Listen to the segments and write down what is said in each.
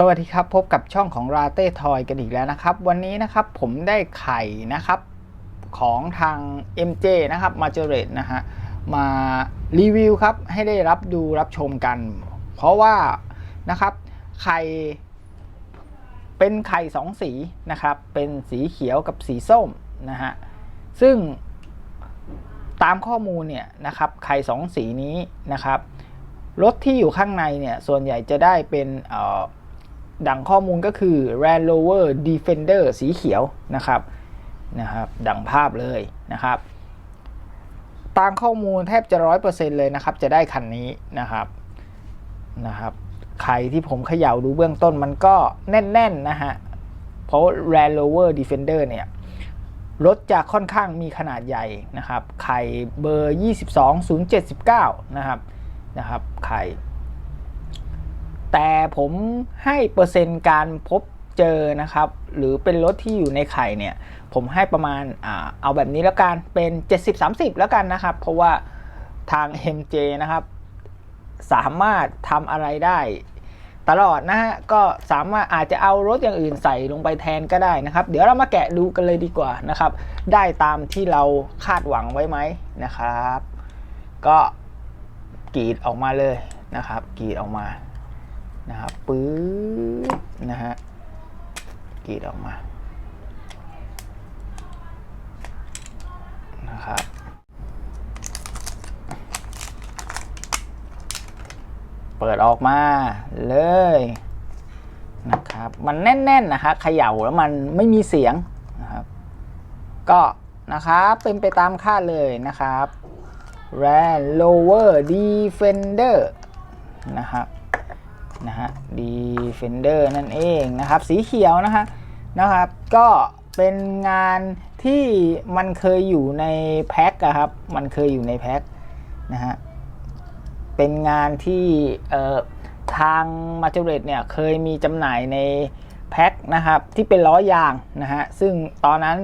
สวัสดีครับ พบกับช่องของราเต้ทอยกันอีกแล้วนะครับ วันนี้นะครับผมได้ไข่นะครับของทาง MJ นะครับมาเจเรตนะฮะมารีวิวครับให้ได้รับดูรับชมกัน เพราะว่านะครับไข่เป็นไข่สองสีนะครับ เป็นสีเขียวกับสีส้มนะฮะซึ่งตามข้อมูลเนี่ยนะครับไข่สองสีนี้นะครับรถที่อยู่ข้างในเนี่ยส่วนใหญ่จะได้เป็นเอ่อ ดังข้อมูลก็คือ Land Rover Defender สีเขียวนะครับนะครับ ดังภาพเลยนะครับตามข้อมูลแทบจะร้อยเปอร์เซ็นต์เลยนะครับ จะได้คันนี้นะครับนะครับ ใครที่ผมเขย่าดูเบื้องต้นมันก็แน่นๆนะฮะ เพราะ Land Rover Defender เนี่ยรถจะค่อนข้างมีขนาดใหญ่นะครับ ไข่เบอร์ 22079 นะครับ นะครับ ไข่ แต่ผมให้เปอร์เซ็นต์การพบเจอนะครับ หรือเป็นรถที่อยู่ในไข่เนี่ย ผมให้ประมาณอ่าเอาแบบนี้แล้วกันเป็น 70-30 แล้วกันนะครับ เพราะว่าทาง MJ นะครับ สามารถทำอะไรได้ตลอดนะฮะ ก็สามารถอาจจะเอารถอย่างอื่นใส่ลงไปแทนก็ได้นะครับ เดี๋ยวเรามาแกะดูกันเลยดีกว่านะครับ ได้ตามที่เราคาดหวังไว้ไหมนะครับ ก็กรีดออกมาเลยนะครับกรีดออกมา นะครับปื๊ดนะฮะกรีดออกมานะครับเปิดออกมาเลยนะครับมันแน่นๆนะคะเขย่าแล้วมันไม่มีเสียงนะครับ ก็นะครับเป็นไปตามคาดเลยนะครับ Land Rover Defender นะครับ นะฮะ Defender นั่นเองนะครับ สีเขียวนะฮะนะครับ ก็เป็นงานที่มันเคยอยู่ในแพ็คอะครับ มันเคยอยู่ในแพ็คนะฮะ เป็นงานที่เอ่อทางมาเจเรตเนี่ยเคยมีจำหน่ายในแพ็คนะครับที่เป็นล้อยางนะฮะ ซึ่งตอนนั้น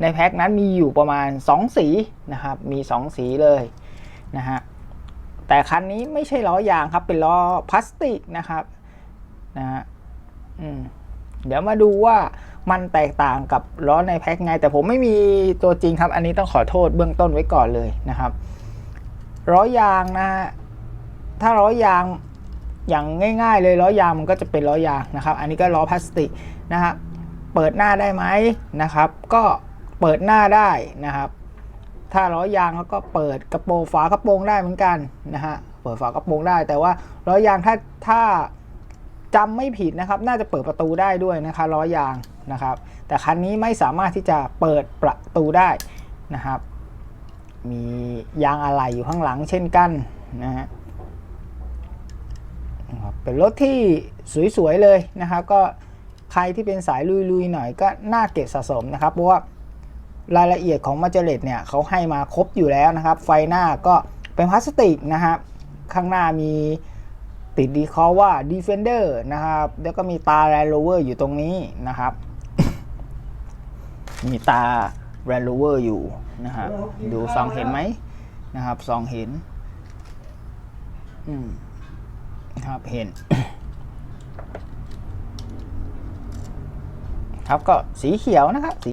ในแพ็คนั้นมีอยู่ประมาณ 2 สีนะครับ มี 2 สีเลยนะฮะ แต่คันนี้ไม่ใช่ล้อยางครับ เป็นล้อพลาสติกนะครับนะฮะเดี๋ยวมาดูว่ามันแตกต่างกับล้อในแพ็คไง แต่ผมไม่มีตัวจริงครับ อันนี้ต้องขอโทษเบื้องต้นไว้ก่อนเลยนะครับล้อยางนะฮะถ้าล้อยางอย่างง่าย ๆ เลยล้อยางมันก็จะเป็นล้อยางนะครับ อันนี้ก็ล้อพลาสติกนะครับเปิดหน้าได้ไหมนะครับ ก็เปิดหน้าได้นะครับ ถ้าล้อยางเขาก็เปิดกระโปรงฝากระโปรงได้เหมือนกันนะฮะเปิดฝากระโปรงได้ แต่ว่าล้อยางถ้าถ้าจำไม่ผิดนะครับ น่าจะเปิดประตูได้ด้วยนะคะล้อยางนะครับ แต่คันนี้ไม่สามารถที่จะเปิดประตูได้นะครับ มียางอะไหล่อยู่ข้างหลังเช่นกันนะฮะเป็นรถที่สวยๆเลยนะครับ ก็ใครที่เป็นสายลุยๆหน่อยก็น่าเก็บสะสมนะครับเพราะว่า รายละเอียดของมาเจเลตเนี่ยเขาให้มาครบอยู่แล้วนะครับ ไฟหน้าก็เป็นพลาสติกนะครับข้างหน้ามีติดดีคอว่า Defender นะครับ แล้วก็มีตา Land Rover อยู่ตรงนี้นะครับ มีตา Land Rover อยู่นะครับ ดูซองเห็นไหมนะครับซองเห็นอืมครับเห็น ครับก็สีเขียวนะครับสี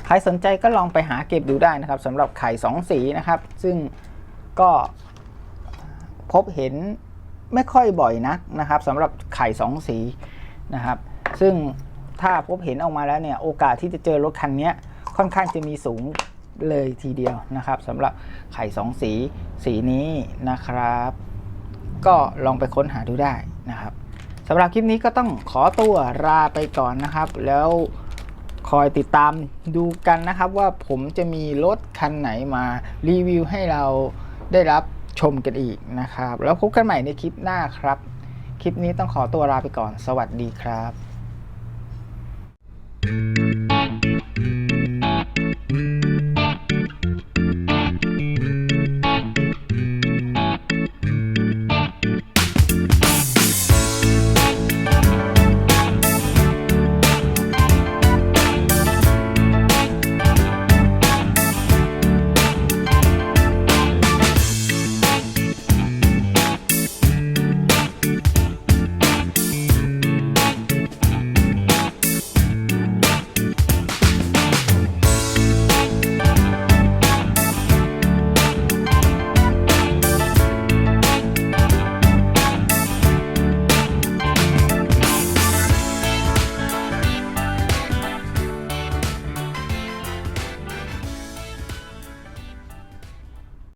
ใค รสนใจก็ลองไปหาเก็บดูได้นะครับสำหรับไข่สองสีนะครับ ซึ่งก็พบเห็นไม่ค่อยบ่อยนักนะครับสำหรับไข่สองสีนะครับ ซึ่งถ้าพบเห็นออกมาแล้วเนี่ยโอกาสที่จะเจอรถคันนี้ค่อนข้างจะมีสูงเลยทีเดียวนะครับสำหรับไข่สองสีสีนี้นะครับ ก็ลองไปค้นหาดูได้นะครับสำหรับคลิปนี้ก็ต้องขอตัวลาไปก่อนนะครับ แล้ว คอยติดตามดูกันนะครับว่าผมจะมีรถคันไหนมารีวิวให้เราได้รับชมกันอีกนะครับ แล้วพบกันใหม่ในคลิปหน้าครับ คลิปนี้ต้องขอตัวลาไปก่อน สวัสดีครับ